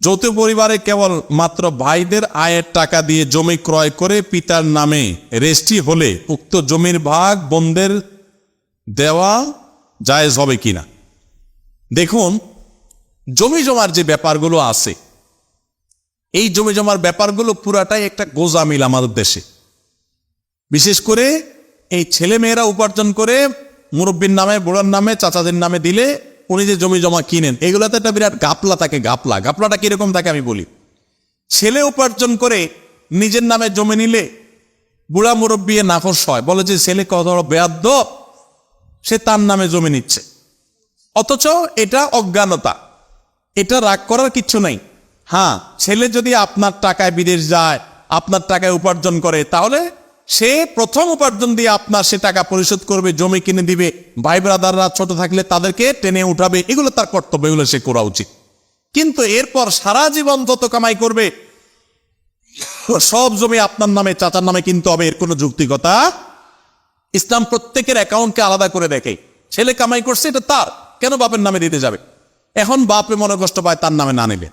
যৌথ পরিবারে কেবল মাত্র ভাইদের আয়ের টাকা দিয়ে জমি ক্রয় করে পিতার নামে রেজিস্ট্রি হলে উক্ত জমির ভাগ বোনদের দেওয়া জায়েজ হবে কিনা? দেখুন, জমি জমার যে ব্যাপারগুলো আছে, এই জমি জমার ব্যাপারগুলো পুরাটাই একটা গোজামিল আমাদের দেশে। বিশেষ করে এই ছেলে মেয়েরা উপার্জন করে মুরব্বীর নামে বুড়ার নামে, চাচাদের নামে দিলে উনি যে জমি জমা কিনেন, এগুলোতে একটা বিরাট গাপলা থাকে গাপলা গাপলাটা কীরকম থাকে আমি বলি। ছেলে উপার্জন করে নিজের নামে জমি নিলে বুড়া মুরব্বী এ নাফস হয়। বলে যে, ছেলে কত বেয়াদ্দ, সে তার নামে জমি নিচ্ছে। অথচ এটা অজ্ঞানতা। এটা রাগ করার কিচ্ছু নাই। হ্যাঁ ছেলে যদি আপনার টাকায় বিদেশ যায়, আপনার টাকায় উপার্জন করে, তাহলে সে প্রথম উপার্জন দিয়ে আপনার সে টাকা পরিশোধ করবে, জমি কিনে দিবে, ভাই ব্রাদাররা ছোট থাকলে তাদেরকে টেনে উঠাবে, এগুলো তার কর্তব্য, এগুলো সে করা উচিত। কিন্তু এরপর সারা জীবন তত কামাই করবে, সব জমি আপনার নামে, চাচার নামে কিনতে হবে, এর কোনো যুক্তিকতা ইসলাম প্রত্যেকের অ্যাকাউন্টকে আলাদা করে দেখে ছেলে কামাই করছে, এটা তার, কেন বাপের নামে দিতে যাবে? এখন বাপে মনে কষ্ট পায়, তার নামে না নেবে।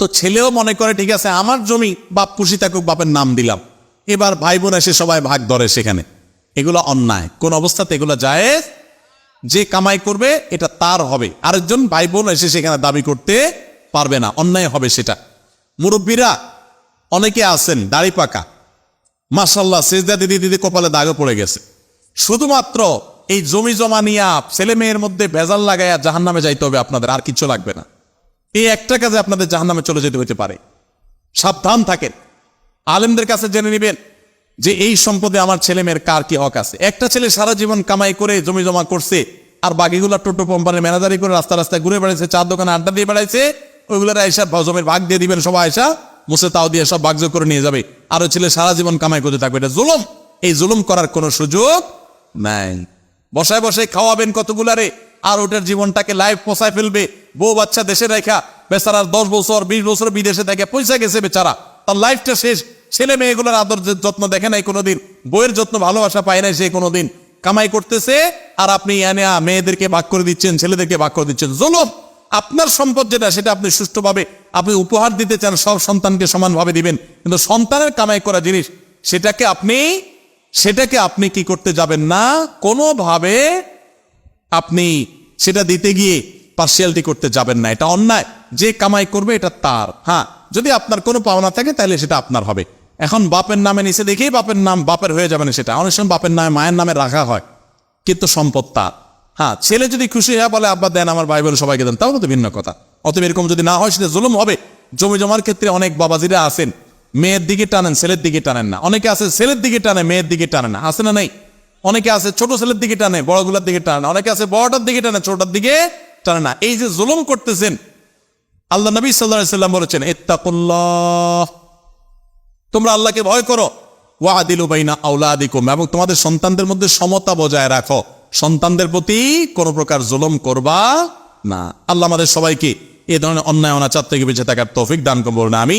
তো ছেলেও মনে করে, ঠিক আছে, আমার জমি বাপ খুশি থাকুক, বাপের নাম দিলাম। এবার ভাই বোন এসে সবাই ভাগ ধরে সেখানে। এগুলো অন্যায়। কোন অবস্থাতে এগুলো যায় যে কামাই করবে, এটা তার হবে। আরেকজন ভাই বোন এসে সেখানে দাবি করতে পারবে না। অন্যায় হবে সেটা। মুরব্বীরা অনেকে আছেন, দাড়ি পাকা। মাসাল্লাহ সেজদা দিদি দিদি কপালে দাগে পড়ে গেছে। শুধুমাত্র এই জমি জমা নিয়ে ছেলে মেয়ের মধ্যে ভেজাল লাগাইয়া জাহান নামে যাইতে হবে আপনাদের, আর কিছু লাগবে না। এই একটা কাজে আপনাদের জাহান নামে চলে যেতে হতে পারে। সাবধান থাকেন। আলেমদের কাছে জেনে নেবেন যে এই সম্পদে আমার ছেলে মেয়ের কার কি হক আছে। একটা ছেলে সারা জীবন কামাই করে জমি জমা করছে, আর বাকিগুলো টোটো কোম্পানির ম্যানেজারি করে রাস্তা রাস্তায় ঘুরে বেড়াইছে, চার দোকানে আড্ডা দিয়ে বেড়াইছে, ওইগুলোর আইসা জমির ভাগ দিয়ে দিবেন, সবাই আইসা মুসে তাও দিয়ে সব ভাগযোগ করে নিয়ে যাবে। আর ছেলে সারা জীবন কামাই করতে থাকবে। এটা জুলুম। এই জুলুম করার কোনো সুযোগ নাই। বসায় বসায় খাওয়াবেন কতগুলারে আর ওটার জীবনটাকে লাইফ পচায় ফেলবে। বউ বাচ্চা দেশে রেখা বেচারা দশ বছর, বিশ বছর বিদেশে থেকে পয়সা গেছে বেচারা। তার লাইফটা শেষ। ছেলে মেয়েগুলোর আদর যত্ন দেখে নাই কোনোদিন বইয়ের যত্ন ভালোবাসা পায় নাই সে কোনোদিন। কামাই করতেছে আর আপনি এনে মেয়েদেরকে ভাগ করে দিচ্ছেন, ছেলেদেরকে ভাগ করে দিচ্ছেন। জলম! আপনার সম্পদ যেটা, সেটা আপনি সুষ্ঠুভাবে, আপনি উপহার দিতে চান, সব সন্তানকে সমানভাবে দিবেন। কিন্তু সন্তানের কামাই করা জিনিস, সেটাকে আপনি সেটাকে আপনি কি করতে যাবেন না? কোনোভাবে আপনি সেটা দিতে গিয়ে পার্সিয়ালিটি করতে যাবেন না। এটা অন্যায়। যে কামাই করবে, এটা তার। হ্যাঁ যদি আপনার কোনো পাওনা থাকে, তাহলে সেটা আপনার হবে। এখন বাপের নামে নিচে দেখেই বাপের নাম বাপের হয়ে যাবে না সেটা। অনেক সময় বাপের নামে, মায়ের নামে রাখা হয়, কিন্তু সম্পদ তার। হ্যাঁ ছেলে যদি খুশি হয় বলে, আব্বা, দেন, আমার ভাই বোন সবাইকে দেন। তাও তো ভিন্ন কথা। অতএব এরকম যদি না হয়, সেটা জুলুম হবে। জমি জমার ক্ষেত্রে অনেক বাবাজিরা আছেন, মেয়ের দিকে টানেন, ছেলের দিকে টানেন না। অনেকে আছে ছেলের দিকে টানে, মেয়ের দিকে টানে না। আছে না নেই? অনেকে আছে ছোট ছেলের দিকে টানে, বড়গুলোর দিকে টানে অনেকে আছে বড়টার দিকে টানে, ছোটটার দিকে টানে না। এই যে জুলুম করতেছেন, আল্লাহ নবী সাল্লাহ সাল্লাম বলেছেন এত্তাকুল্লাহ তোমরা আল্লাহকে ভয় করো। ওয়া আদিল বাইনা আউলাদিকুম এবং তোমাদের সন্তানদের মধ্যে সমতা বজায় রাখো। সন্তানদের প্রতি কোন প্রকার জুলম করবা না। আল্লাহ আমাদের সবাইকে এ ধরনের অন্যায় অনাচার থেকে বেঁচে থাকার তৌফিক দান করব না আমি